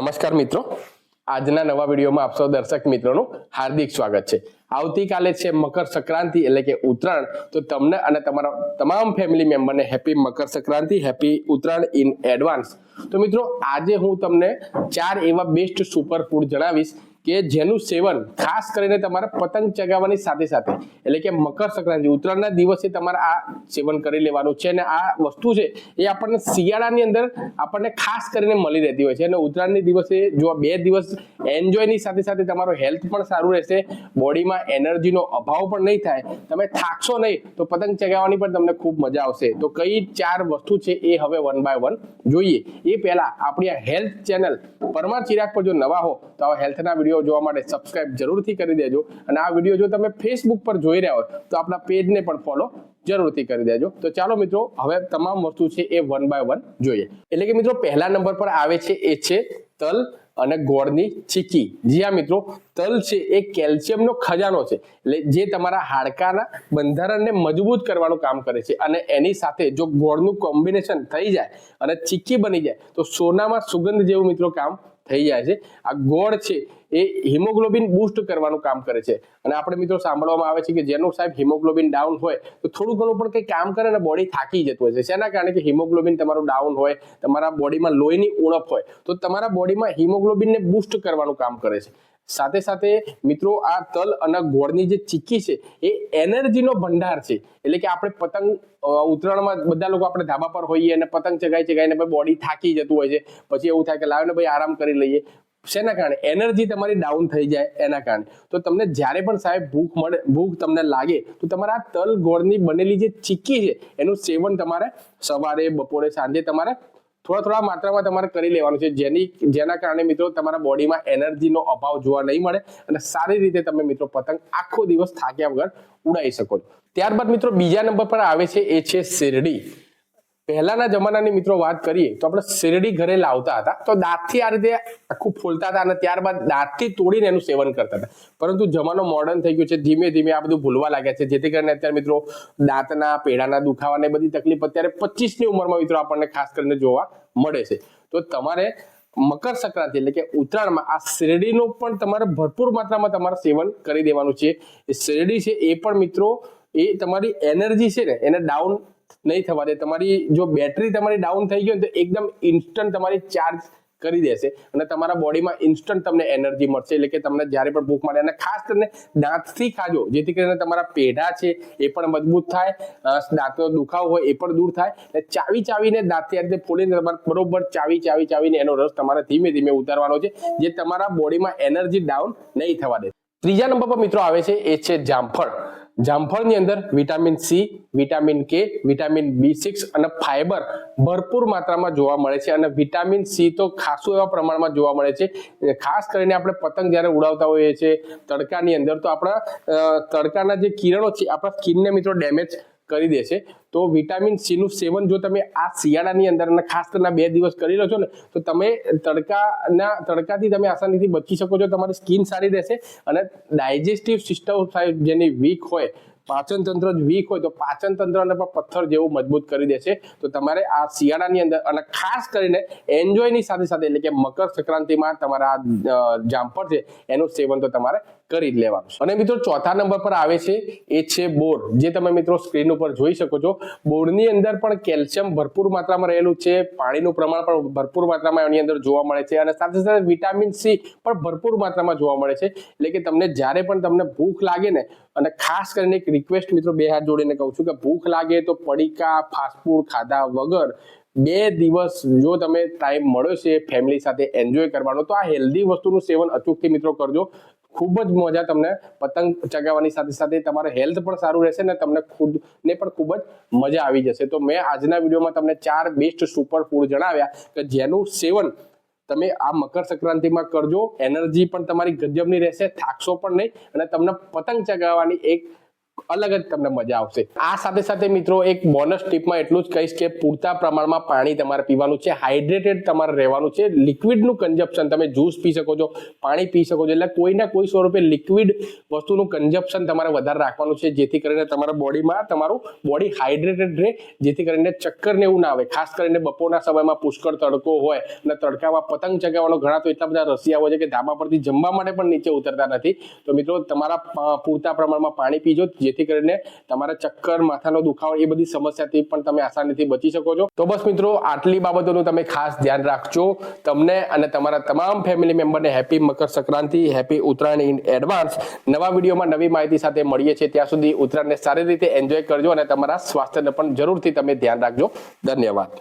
નમસ્કાર મિત્રો. આજના નવા વિડીયોમાં આપ દર્શક મિત્રોનું હાર્દિક સ્વાગત છે. આવતીકાલે છે મકર સંક્રાંતિ એટલે કે ઉત્તરાયણ. તો તમને અને તમારા તમામ family મેમ્બરને happy Makar Sankranti happy Uttarayan in advance તો મિત્રો, આજે હું તમને ચાર એવા બેસ્ટ સુપર ફૂડ જણાવીશ. કે જેનું સેવન ખાસ કરીને તમારે પતંગ ચગાવવાની સાથે સાથે, એટલે કે મકર સંક્રાંતિ, ઉત્તરાયણના દિવસે તમારે આ સેવન કરી લેવાનું છે અને આ વસ્તુ છે એ આપણને શિયાળાની અંદર આપણને ખાસ કરીને મળી રહેતી હોય છે. અને ઉત્તરાયણની દિવસે જો બે દિવસ એન્જોયની સાથે સાથે તમારો હેલ્થ પણ સારું રહેશે બોડીમાં એનર્જીનો અભાવ પણ નહીં થાય, તમે થાકશો નહીં, તો પતંગ ચગાવવાની પણ તમને ખૂબ મજા આવશે. તો કઈ ચાર વસ્તુ છે એ હવે વન બાય વન જોઈએ. એ પહેલા આપણી આ હેલ્થ ચેનલ પરમાર ચિરાગ પર જો નવા હો, તો આ હેલ્થના વીડિયો જોવા માટે સબસ્ક્રાઇબ જરૂરથી કરી દેજો. અને આ વીડિયો જો તમે ફેસબુક પર જોઈ રહ્યા હોય, તો આપણા પેજને પણ ફોલો જરૂરથી કરી દેજો. તો ચાલો મિત્રો, હવે તમામ વસ્તુ છે એ વન બાય વન જોઈએ. એટલે કે મિત્રો, પહેલા નંબર પર આવે છે એ છે તલ અને ગોળની ચીકી. જી હા મિત્રો, તલ છે એ કેલ્શિયમનો ખજાનો છે. એટલે જે તમારા હાડકાના બંધારણને મજબૂત કરવાનું કામ કરે છે. અને એની સાથે જો ગોળનું કોમ્બિનેશન થઈ જાય અને ચીકી બની જાય, તો સોનામાં સુગંધ જેવું મિત્રો કામ થઈ જાય છે. આ ગોળ છે, એ હિમોગ્લોબિન બૂસ્ટ કરવાનું કામ કરે છે. અને આપણે મિત્રો સાંભળવામાં આવે છે કે જેનું સાહેબ હિમોગ્લોબિન ડાઉન હોય, તો થોડું ઘણું પણ કંઈ કામ કરે ને બોડી થાકી જતું હોય છે. શેના કારણે કે હિમોગ્લોબિન તમારું ડાઉન હોય, તમારા બોડીમાં લોહીની ઉણપ હોય, તો તમારા બોડીમાં હિમોગ્લોબિનને બૂસ્ટ કરવાનું કામ કરે છે. સાથે સાથે મિત્રો આ તલ અને ગોળની જે ચીક્કી છે, એ એનર્જીનો ભંડાર છે. એટલે કે આપણે પતંગ ઉત્તરાયણમાં બધા લોકો આપણે ધાબા પર હોઈએ અને પતંગ ચગાઈ ચગાઈને ભાઈ બોડી થાકી જતું હોય છે. પછી એવું થાય કે લાવીને ભાઈ આરામ કરી લઈએ. શેના કારણે? એનર્જી તમારી ડાઉન થઈ જાય એના કારણે. તો તમને જ્યારે પણ સાહેબ ભૂખ મળે, ભૂખ તમને લાગે, તો તમારા તલ ગોળની બનેલી જે ચીક્કી છે, એનું સેવન તમારે સવારે, બપોરે, સાંજે તમારે થોડા થોડા માત્રામાં તમારે કરી લેવાનું છે. જેની, જેના કારણે મિત્રો તમારા બોડીમાં એનર્જીનો અભાવ જોવા નહીં મળે અને સારી રીતે તમે મિત્રો પતંગ આખો દિવસ થાક્યા વગર ઉડાવી શકો છો. ત્યારબાદ મિત્રો બીજા નંબર પર આવે છે, એ છે શેરડી. પહેલાના જમાનાની મિત્રો વાત કરીએ તો આપણે શેરડી ઘરે લાવતા હતા. તો દાંતથી આ રીતે આખું ફોલતા હતા અને ત્યારબાદ દાંતથી તોડીને એનું સેવન કરતા હતા. પરંતુ જમાનો મોડર્ન થઈ ગયો છે. ધીમે ધીમે આ બધું ભૂલવા લાગ્યા છે. જેથી કરીને અત્યારે મિત્રો દાંતના પેડાના દુખાવાને બધી તકલીફ અત્યારે પચીસની ઉંમરમાં મિત્રો આપણને ખાસ કરીને જોવા મળે છે. તો તમારે મકર સંક્રાંતિ એટલે કે ઉત્તરાયણમાં આ શેરડીનું પણ તમારે ભરપૂર માત્રામાં તમારે સેવન કરી દેવાનું છે. એ શેરડી છે એ પણ મિત્રો એ તમારી એનર્જી છે ને એને ડાઉન નહીં થવા દે. તમારી જો બેટરી તમારી ડાઉન થઈ ગઈ તો એકદમ ઇન્સ્ટન્ટ તમારી ચાર્જ કરી દેશે અને તમારા બોડીમાં ઇન્સ્ટન્ટ તમને એનર્જી મળશે. એટલે કે તમને જ્યારે પણ ભૂખ મળે અને ખાસ કરીને દાંતથી ખાજો, જેથી કરીને તમારા પેઢા છે એ પણ મજબૂત થાય દાંતનો દુખાવો હોય એ પણ દૂર થાય. અને ચાવી ચાવીને દાંતથી આ રીતે ફોડીને તમારે બરોબર ચાવી ચાવી ચાવીને એનો રસ તમારે ધીમે ધીમે ઉતારવાનો છે, જે તમારા બોડીમાં એનર્જી ડાઉન નહીં થવા દે. ત્રીજા નંબર પર મિત્રો આવે છે, એ છે જામફળ. જામફળની અંદર vitamin C vitamin K vitamin B six અને ફાઈબર ભરપૂર માત્રામાં જોવા મળે છે. અને વિટામિન સી તો ખાસું એવા પ્રમાણમાં જોવા મળે છે. ખાસ કરીને આપણે પતંગ જ્યારે ઉડાવતા હોઈએ છીએ, તડકાની અંદર તો આપણા તડકાના જે કિરણો છે, આપણા સ્કિનને મિત્રો ડેમેજ કરી દેશે તો વિટામિન સી નું સેવન જો તમે આ શિયાળાની અંદર ખાસ કરીને બે દિવસ કરી લો છો ને, તો તમે તડકાના, તડકાથી તમે આસાનીથી બચી શકો છો. તમારી સ્કિન સારી રહેશે અને ડાયજેસ્ટિવ સિસ્ટમ જેની વીક હોય પાચન તંત્ર વીક હોય તો પાચન તંત્રને પણ પથ્થર જેવું મજબૂત કરી દેશે તો તમારે આ શિયાળાની અંદર અને ખાસ કરીને એન્જોયની સાથે સાથે એટલે કે મકર સંક્રાંતિમાં તમારા જામફળ છે, એનું સેવન તો તમારે કરી જ લેવાનું અને મિત્રો ચોથા નંબર પર આવે છે, એ છે બોર. જે તમે મિત્રો સ્ક્રીન ઉપર જોઈ શકો છો, બોરની અંદર પણ કેલ્શિયમ ભરપૂર માત્રામાં રહેલું છે. પાણીનું પ્રમાણ પણ ભરપૂર માત્રામાં એની અંદર જોવા મળે છે અને સાથે સાથે વિટામિન સી પણ ભરપૂર માત્રામાં જોવા મળે છે. એટલે કે તમને જ્યારે પણ તમને ભૂખ લાગે ને, અને ખાસ કરીને એક રિક્વેસ્ટ મિત્રો બે હાથ જોડીને કહું છું કે ભૂખ લાગે તો પડીકા ફાસ્ટફૂડ ખાધા વગર બે દિવસ જો તમે ટાઈમ મળ્યો છે ફેમિલી સાથે એન્જોય કરવાનો, તો આ હેલ્ધી વસ્તુનું સેવન અચૂકથી મિત્રો કરજો. ખૂબ જ મજા તમને પતંગ ચગાવવાની સાથે સાથે તમારે હેલ્થ પણ સારું રહેશે ને તમને ખુદને પણ ખૂબ જ મજા આવી જશે. તો મેં આજના વિડીયોમાં તમને ચાર બેસ્ટ સુપર ફૂડ જણાવ્યા કે જેનું સેવન તમે આ મકર સંક્રાંતિમાં કરજો. એનર્જી પણ તમારી ગજબની રહેશે, થાકશો પણ નહીં અને તમને પતંગ ચગાવવાની એક અલગ જ તમને મજા આવશે. આ સાથે સાથે મિત્રો એક બોનસ ટીપમાં એટલું જ કહીશ કે પૂરતા પ્રમાણમાં પાણી તમારે પીવાનું છે હાઇડ્રેટેડ તમારે રહેવાનું છે. લિક્વિડનું કન્ઝપ્શન તમે જ્યુસ પી શકો છો, પાણી પી શકો છો. એટલે કોઈના કોઈ સ્વરૂપે લિક્વિડ વસ્તુનું કન્ઝપ્શન તમારે વધારે રાખવાનું છે, જેથી કરીને તમારા બોડીમાં તમારું બોડી હાઇડ્રેટેડ રહે, જેથી કરીને ચક્કર ને એવું ના આવે. ખાસ કરીને બપોરના સમયમાં પુષ્કળ તડકો હોય અને તડકામાં પતંગ ચગાવવાનો ઘણા તો એટલા બધા રસિયા હોય છે કે ધાબા પરથી જમવા માટે પણ નીચે ઉતરતા નથી. તો મિત્રો તમારા પૂરતા પ્રમાણમાં પાણી પીજો જેથી કરીને તમારા ચક્કર, માથાનો દુખાવો, એ બધી સમસ્યાથી પણ તમે આસાનીથી બચી શકો છો. તો બસ મિત્રો, આટલી બાબતોનું તમે ખાસ ધ્યાન રાખજો. તમને અને તમારા તમામ family મેમ્બરને happy Makar Sankranti happy Uttarayan in advance નવા વિડીયોમાં નવી માહિતી સાથે મળીએ છીએ. ત્યાં સુધી ઉત્તરાયણને સારી રીતે એન્જોય કરજો અને તમારા સ્વાસ્થ્યને પણ જરૂરથી તમે ધ્યાન રાખજો. ધન્યવાદ.